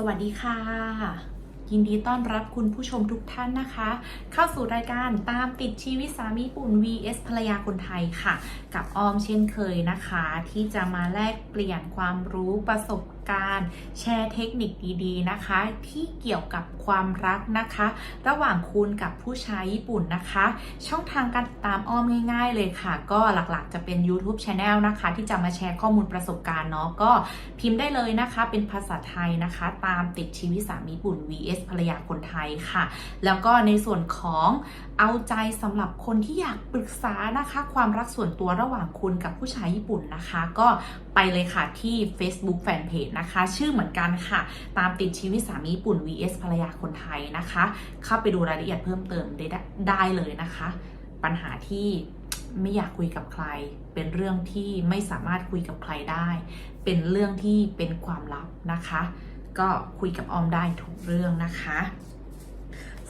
สวัสดีค่ะ ยินดีต้อนรับคุณผู้ชมทุกท่านนะคะ เข้าสู่รายการตามติดชีวิตสามีปุ่น vs ภรรยาคนไทยค่ะ กับออมเช่นเคยนะคะ ที่จะมาแลกเปลี่ยนความรู้ประสบ การณ์ แชร์เทคนิคดีๆนะคะ ที่เกี่ยวกับความรักนะคะ ระหว่างคุณกับผู้ชายญี่ปุ่นนะคะ ช่องทางการตามอ้อมง่ายๆเลยค่ะ ก็หลักๆจะเป็น YouTube Channel นะคะ ที่จะมาแชร์ข้อมูลประสบการณ์เนาะก็พิมพ์ได้เลยนะคะ เป็นภาษาไทยนะคะ ตามติดชีวิตสามีญี่ปุ่น vs ภรรยาคนไทยค่ะ แล้วก็ในส่วนของเอาใจสำหรับคนที่อยากปรึกษานะคะ ความรักส่วนตัวระหว่างคุณกับผู้ชายญี่ปุ่นนะคะ ก็ ไปเลยค่ะที่ Facebook Fanpage นะคะ ชื่อเหมือนกันค่ะ ตามติดชีวิตสามีญี่ปุ่น vs ภรรยาคนไทยนะคะ เข้าไปดูรายละเอียดเพิ่มเติมได้ได้เลยนะคะ ปัญหาที่ไม่อยากคุยกับใคร เป็นเรื่องที่ไม่สามารถคุยกับใครได้ เป็นเรื่องที่เป็นความลับนะคะ ก็คุยกับออมได้ทุกเรื่องนะคะ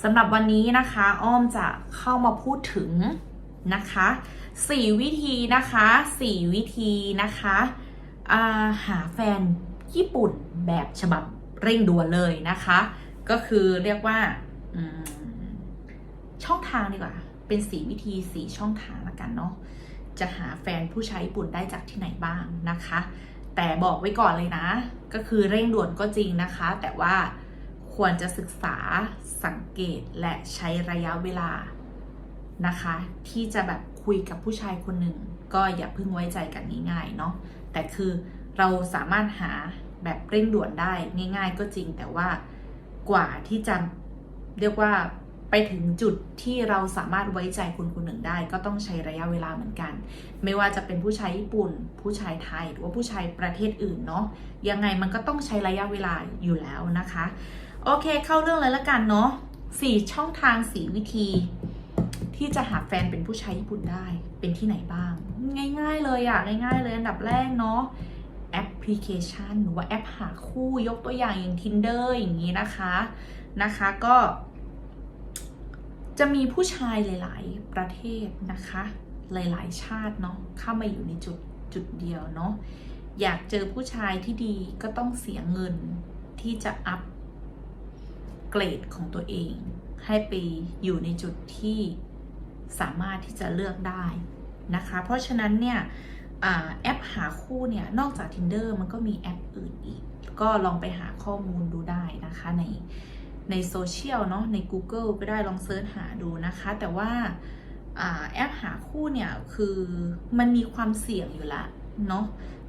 สำหรับวันนี้นะคะอ้อมจะเข้ามาพูดถึงนะคะ 4 วิธีนะคะ 4 วิธีนะคะาหาแฟนญี่ปุ่นแบบฉบับเร่งด่วนเลยนะคะ ก็คือเรียกว่าช่องทางดีกว่า เป็น4วิธี4ช่องทางละกันเนาะจะหาแฟนผู้ชายญี่ปุ่นได้จากที่ไหนบ้างนะคะ แต่บอกไว้ก่อนเลยนะ ก็คือเร่งด่วนก็จริงนะคะ แต่ว่าควรจะศึกษาสังเกตและใช้ระยะเวลานะคะ ที่จะแบบคุยกับผู้ชายคนหนึ่ง ก็อย่าเพิ่งไว้ใจกันง่ายๆเนาะ แต่คือเราสามารถหาแบบเร่งด่วนได้ง่าย ๆ ก็จริงแต่ว่ากว่าที่จะเรียกว่าไปถึงจุดที่เราสามารถไว้ใจคนคนหนึ่งได้ ก็ต้องใช้ระยะเวลาเหมือนกัน ไม่ว่าจะเป็นผู้ชายญี่ปุ่น ผู้ชายไทย หรือว่าผู้ชายประเทศอื่นเนาะยังไงมันก็ต้องใช้ระยะเวลาอยู่แล้วนะคะ โอเคเข้าเรื่องเลยละกันเนาะสี่ช่องทางสี่วิธี ที่จะหาแฟนเป็นผู้ชายญี่ปุ่นได้เป็นที่ไหนบ้าง ง่าย ๆ เลยอะง่าย ๆ เลยอันดับแรกเนาะแอปพลิเคชันหรือว่าแอปหาคู่ยกตัวอย่างอย่าง Tinder อย่างนี้นะคะนะคะก็ จะมีผู้ชายหลาย ๆ ประเทศนะคะ หลาย ๆ ชาติเนาะเข้ามาอยู่ในจุดจุดเดียวเนาะอยากเจอผู้ชายที่ดีก็ต้องเสียเงินที่จะอัพเกรดของตัวเอง ให้ไปอยู่ในจุดที่ สามารถที่จะเลือกได้นะคะ เพราะฉะนั้นเนี่ยอแอปหาคู่เนี่ยนอกจาก Tinder มันก็มีแอปอื่นอีก ก็ลองไปหาข้อมูลดูได้นะคะในในโซเชียลเนาะใน Google ก็ได้ลองเซิร์ชหาดูนะคะ แต่ว่าอ่าแอปหาคู่เนี่ยคือมันมีความเสี่ยงอยู่ละเนาะ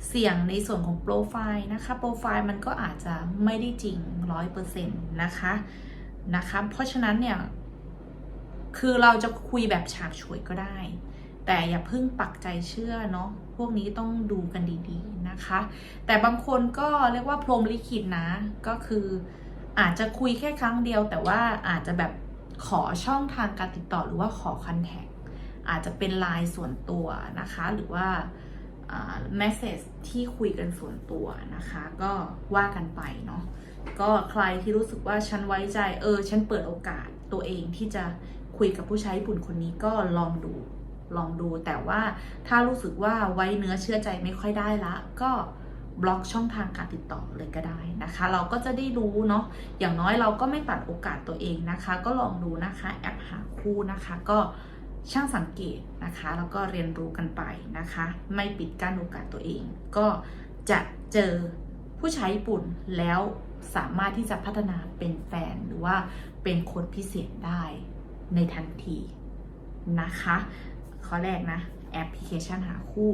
เสี่ยงในส่วนของโปรไฟล์นะคะโปรไฟล์มันก็อาจจะไม่ได้จริงร้อยเปอร์เซ็นต์นะคะนะคะ เพราะฉะนั้นเนี่ย คือเราจะคุยแบบฉาบฉวยก็ได้ แต่อย่าเพิ่งปักใจเชื่อเนาะพวกนี้ต้องดูกันดีๆนะคะ แต่บางคนก็เรียกว่าพรมลิขิตนะ ก็คืออาจจะคุยแค่ครั้งเดียว แต่ว่าอาจจะแบบขอช่องทางการติดต่อหรือว่าขอคอนแทคอาจจะเป็นไลน์ส่วนตัวนะคะ หรือว่าเมสเซจที่คุยกันส่วนตัวนะคะ ก็ว่ากันไปเนาะก็ใครที่รู้สึกว่าฉันไว้ใจเออ ฉันเปิดโอกาสตัวเองที่จะ คุยกับผู้ชายญี่ปุ่นคนนี้ก็ลองดูลองดูแต่ว่าถ้ารู้สึกว่าไว้เนื้อเชื่อใจไม่ค่อยได้ละ ก็บล็อกช่องทางการติดต่อเลยก็ได้นะคะ เราก็จะได้รู้เนาะอย่างน้อยเราก็ไม่ตัดโอกาสตัวเองนะคะ ก็ลองดูนะคะแอปหาคู่นะคะ ก็ช่างสังเกตนะคะแล้วก็เรียนรู้กันไปนะคะ ไม่ปิดกั้นโอกาสตัวเอง ก็จะเจอผู้ชายญี่ปุ่นแล้วสามารถที่จะพัฒนาเป็นแฟนหรือว่าเป็นคนพิเศษได้ ในทันทีนะคะ ข้อแรกนะแอปพลิเคชันหาคู่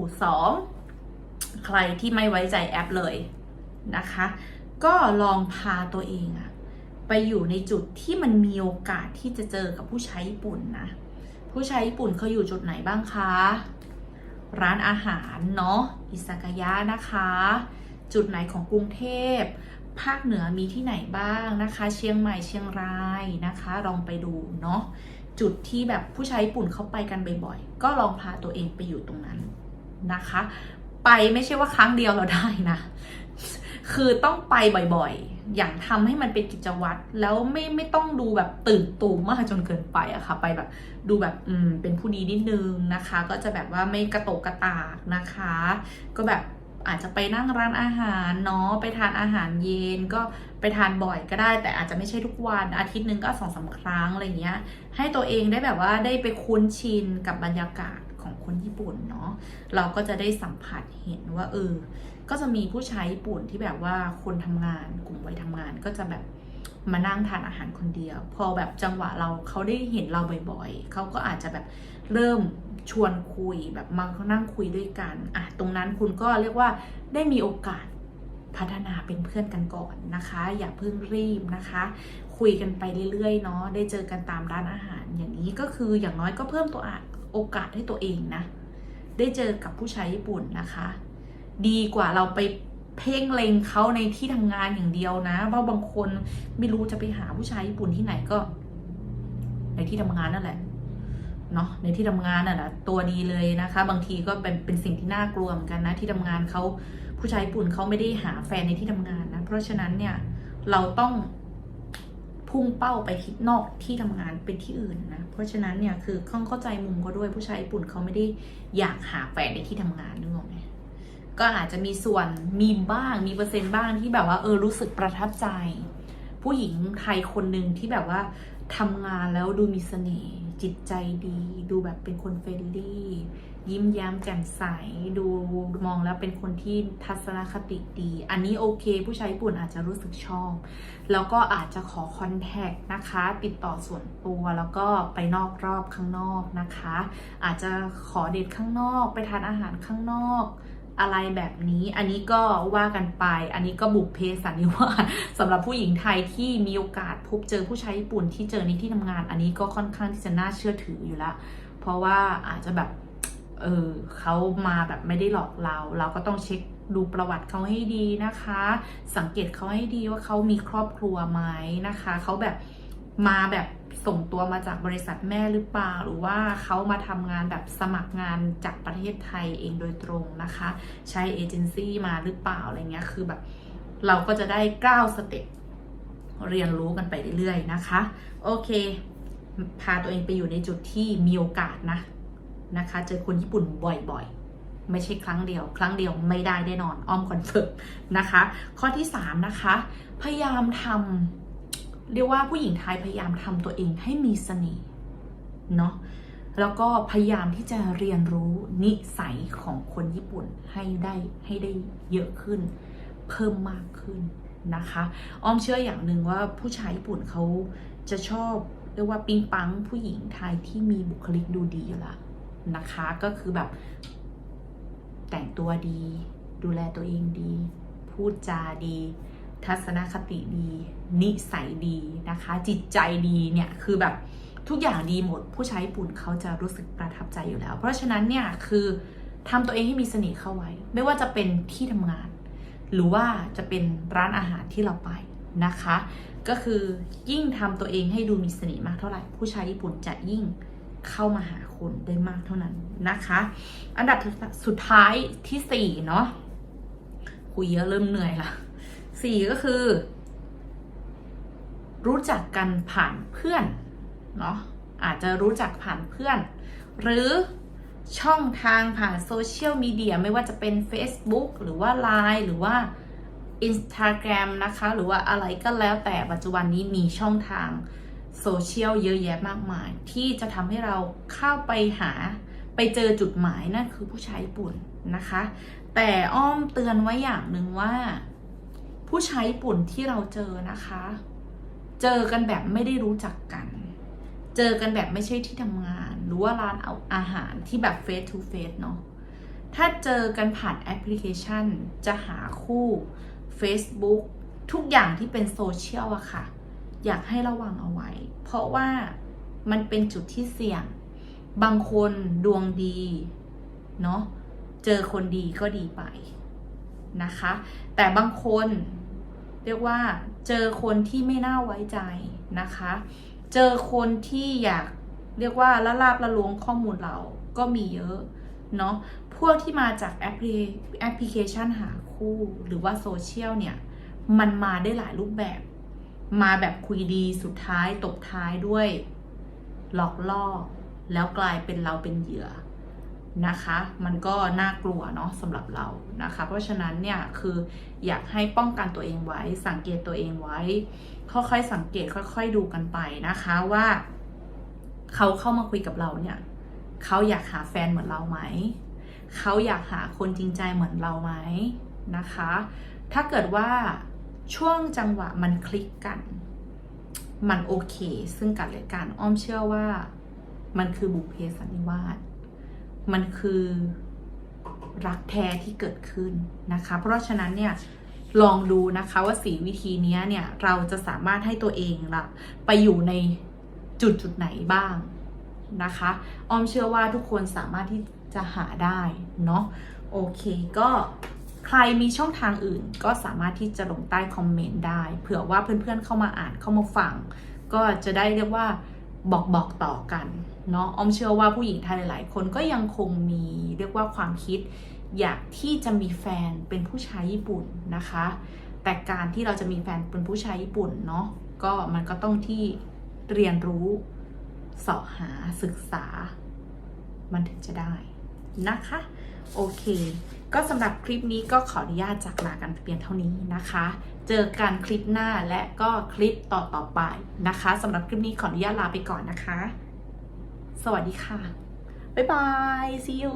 2 ใครที่ไม่ไว้ใจแอปเลยนะคะ ก็ลองพาตัวเองอะไปอยู่ในจุดที่มันมีโอกาสที่จะเจอกับผู้ใชายญี่ปุ่นนะ ผู้ใชายญี่ปุ่นเขาอยู่จุดไหนบ้างคะ ร้านอาหารเนาะอิซากายะนะคะ จุดไหนของกรุงเทพ ภาคเหนือมีที่ไหนบ้างนะคะ เชียงใหม่เชียงรายนะคะ ลองไปดูเนาะ จุดที่แบบผู้ชายญี่ปุ่นเขาไปกันบ่อยๆ ก็ลองพาตัวเองไปอยู่ตรงนั้นนะคะ ไปไม่ใช่ว่าครั้งเดียวเราได้นะ คือต้องไปบ่อยๆ อย่างทำให้มันเป็นกิจวัตรแล้วไม่ไม่ต้องดูแบบตื่นตูมมากจนเกินไปอะค่ะ ไปแบบดูแบบอืมเป็นผู้ดีนิดนึงนะคะ ก็จะแบบว่าไม่กระโตกกระตากนะคะ ก็แบบ อาจจะไปนั่งร้านอาหารเนาะไปทานอาหารเย็นก็ไปทานบ่อยก็ได้ แต่อาจจะไม่ใช่ทุกวันอาทิตย์หนึ่งก็สองสาครั้งอะไรเงี้ย ให้ตัวเองได้แบบว่าได้ไปคุ้นชินกับบรรยากาศของคนญี่ปุ่นเนาะเราก็จะได้สัมผัสเห็นว่าเออก็จะมีผู้ชายญี่ปุ่นที่แบบว่าคนทำงานกลุ่มวัยทำงานก็จะแบบ มานั่งทานอาหารคนเดียว พอแบบจังหวะเราเขาได้เห็นเราบ่อยๆเขาก็อาจจะแบบเริ่มชวนคุยแบบมานั่งคุยด้วยกันอะตรงนั้นคุณก็เรียกว่าได้มีโอกาสพัฒนาเป็นเพื่อนกันก่อนนะคะ อย่าเพิ่งรีบนะคะ คุยกันไปเรื่อยๆเนาะได้เจอกันตามร้านอาหาร อย่างนี้ก็คืออย่างน้อยก็เพิ่มตัวโอกาสให้ตัวเองนะ ได้เจอกับผู้ชายญี่ปุ่นนะคะ ดีกว่าเราไป เพ่งเล็งเขาในที่ทำงานอย่างเดียวนะเพราะบางคนไม่รู้จะไปหาผู้ชายญี่ปุ่นที่ไหนก็ ในที่ทำงานนั่นแหละเนาะในที่ทำงานน่ะนะตัวดีเลยนะคะ บางทีก็เป็นเป็นสิ่งที่น่ากลัวเหมือนกันนะ ที่ทำงานเขาผู้ชายญี่ปุ่นเขาไม่ได้หาแฟนในที่ทำงานนะ เพราะฉะนั้นเนี่ยเราต้องพุ่งเป้าไปที่นอกที่ทำงานเป็นที่อื่นนะ เพราะฉะนั้นเนี่ยคือข้องเข้าใจมุมเขาด้วยผู้ชายญี่ปุ่นเขาไม่ได้อยากหาแฟนในที่ทำงานนึกออกไหม ก็อาจจะมีส่วนมีบ้างมีเปอร์เซ็นต์บ้างที่แบบว่าเออรู้สึกประทับใจ ผู้หญิงไทยคนหนึ่งที่แบบว่าทำงานแล้วดูมีเสน่ห์จิตใจดี ดูแบบเป็นคนเฟรนลี่ยิ้มแย้มแจ่มใสดูมองแล้วเป็นคนที่ทัศนคติดี อันนี้โอเค ผู้ชายญี่ปุ่นอาจจะรู้สึกชอบ แล้วก็อาจจะขอคอนแทคนะคะ ติดต่อส่วนตัวแล้วก็ไปนอกรอบข้างนอกนะคะ อาจจะขอเดทข้างนอก ไปทานอาหารข้างนอก อะไรแบบนี้ อันนี้ก็ว่ากันไป อันนี้ก็บุพเพสันนิวาสสำหรับผู้หญิงไทยที่มีโอกาสพบเจอผู้ชายญี่ปุ่นที่เจอในที่ทำงาน อันนี้ก็ค่อนข้างที่จะน่าเชื่อถืออยู่แล้วเพราะว่าอาจจะแบบ เออเขามาแบบไม่ได้หลอกเรา เราก็ต้องเช็คดูประวัติเขาให้ดีนะคะ สังเกตเขาให้ดีว่าเขามีครอบครัวไหมนะคะ เขาแบบ มาแบบส่งตัวมาจากบริษัทแม่หรือเปล่า หรือว่าเขามาทำงานแบบสมัครงานจากประเทศไทยเองโดยตรงนะคะ ใช้เอเจนซี่มาหรือเปล่าอะไรเงี้ยคือแบบเราก็จะได้ก้าวสเต็ปเรียนรู้กันไปเรื่อยๆนะคะ โอเค พาตัวเองไปอยู่ในจุดที่มีโอกาสนะนะคะ เจอคนญี่ปุ่นบ่อยๆ ไม่ใช่ครั้งเดียว ครั้งเดียวไม่ได้แน่นอนอ้อมคอนเฟิร์มนะคะ ข้อที่ 3 นะคะ พยายามทำ เรียกว่าผู้หญิงไทยพยายามทำตัวเองให้มีเสน่ห์เนาะแล้วก็พยายามที่จะเรียนรู้นิสัยของคนญี่ปุ่นให้ได้ให้ได้เยอะขึ้น เพิ่มมากขึ้นนะคะ อ้อมเชื่ออย่างหนึ่งว่าผู้ชายญี่ปุ่นเขาจะชอบเรียกว่าปิงปังผู้หญิงไทยที่มีบุคลิกดูดีอยู่ละนะคะก็คือแบบแต่งตัวดี ดูแลตัวเองดี พูดจาดี ทัศนคติดี นิสัยดีนะคะ จิตใจดีเนี่ยคือแบบทุกอย่างดีหมด ผู้ใชายญี่ปุ่นเขาจะรู้สึกประทับใจอยู่แล้ว เพราะฉะนั้นเนี่ยคือทำตัวเองให้มีเสน่ห์เข้าไว้ ไม่ว่าจะเป็นที่ทำงาน หรือว่าจะเป็นร้านอาหารที่เราไปนะคะ ก็คือยิ่งทำตัวเองให้ดูมีเสน่ห์มากเท่าไหร่ ผู้ชายญี่ปุ่นจะยิ่งเข้ามาหาคุณได้มากเท่านั้นนะคะ อันดับสุดท้ายที่สี่เนาะคุยเยอะเริ่มเหนื่อยละ สี่ก็คือ รู้จักกันผ่านเพื่อน เนาะอาจจะรู้จักผ่านเพื่อน หรือช่องทางผ่านโซเชียลมีเดียไม่ว่าจะเป็น Facebook หรือว่า Line หรือว่า Instagram นะคะ หรือว่าอะไรก็แล้วแต่ปัจจุบันนี้มีช่องทางโซเชียลเยอะแยะมากมาย ที่จะทำให้เราเข้าไปหาไปเจอจุดหมายนั่นคือผู้ชายญี่ปุ่นนะคะ แต่อ้อมเตือนไว้อย่างหนึ่งว่า ผู้ชายญี่ปุ่นที่เราเจอนะคะ เจอกันแบบไม่ได้รู้จักกัน เจอกันแบบไม่ใช่ที่ทำงาน หรือว่าร้านเอาอาหารที่แบบ face to face เนาะถ้าเจอกันผ่านแอปพลิเคชัน จะหาคู่ Facebook ทุกอย่างที่เป็นโซเชียลอะค่ะ อยากให้ระวังเอาไว้ เพราะว่ามันเป็นจุดที่เสี่ยง บางคนดวงดี เนาะเจอคนดีก็ดีไป นะคะ แต่บางคนเรียกว่าเจอคนที่ไม่น่าไว้ใจนะคะ เจอคนที่อยากเรียกว่าละลาบละลวงข้อมูลเราก็มีเยอะเนาะพวกที่มาจากแอปพลิแอปพลิเคชันหาคู่หรือว่าโซเชียลเนี่ยมันมาได้หลายรูปแบบ มาแบบคุยดีสุดท้ายตบท้ายด้วย หลอกล่อ แล้วกลายเป็นเราเป็นเหยื่อ นะคะ มันก็น่ากลัวเนาะสำหรับเรานะคะ เพราะฉะนั้นเนี่ยคืออยากให้ป้องกันตัวเองไว้ สังเกตตัวเองไว้ ค่อยๆสังเกตค่อยๆดูกันไปนะคะว่าเขาเข้ามาคุยกับเราเนี่ยเขาอยากหาแฟนเหมือนเราไหมเขาอยากหาคนจริงใจเหมือนเราไหมนะคะ ถ้าเกิดว่าช่วงจังหวะมันคลิกกัน มันโอเค ซึ่งกันและกันอ้อมเชื่อว่ามันคือบุพเพสันนิวาส มันคือรักแท้ที่เกิดขึ้นนะคะ เพราะฉะนั้นเนี่ยลองดูนะคะว่าสีวิธีนี้เนี่ยเราจะสามารถให้ตัวเองละไปอยู่ในจุดจุดไหนบ้างนะคะอ้อมเชื่อว่าทุกคนสามารถที่จะหาได้เนาะโอเคก็ใครมีช่องทางอื่นก็สามารถที่จะลงใต้คอมเมนต์ได้ เผื่อว่าเพื่อนๆเข้ามาอ่านเข้ามาฟัง ก็จะได้เรียกว่า บอกบอกต่อกันเนาะอ้อมเชื่อว่าผู้หญิงไทยหลายๆ คนก็ยังคงมีเรียกว่าความคิด อยากที่จะมีแฟนเป็นผู้ชายญี่ปุ่นนะคะ แต่การที่เราจะมีแฟนเป็นผู้ชายญี่ปุ่นเนาะก็มันก็ต้องที่เรียนรู้เสาะหาศึกษา มันถึงจะได้นะคะ โอเค ก็สำหรับคลิปนี้ก็ขออนุญาตจากลากันเพียงเท่านี้นะคะ เจอกันคลิปหน้าและก็คลิปต่อต่อๆไปนะคะสำหรับคลิปนี้ขออนุญาตลาไปก่อนนะคะ สวัสดีค่ะ บ๊ายบาย see you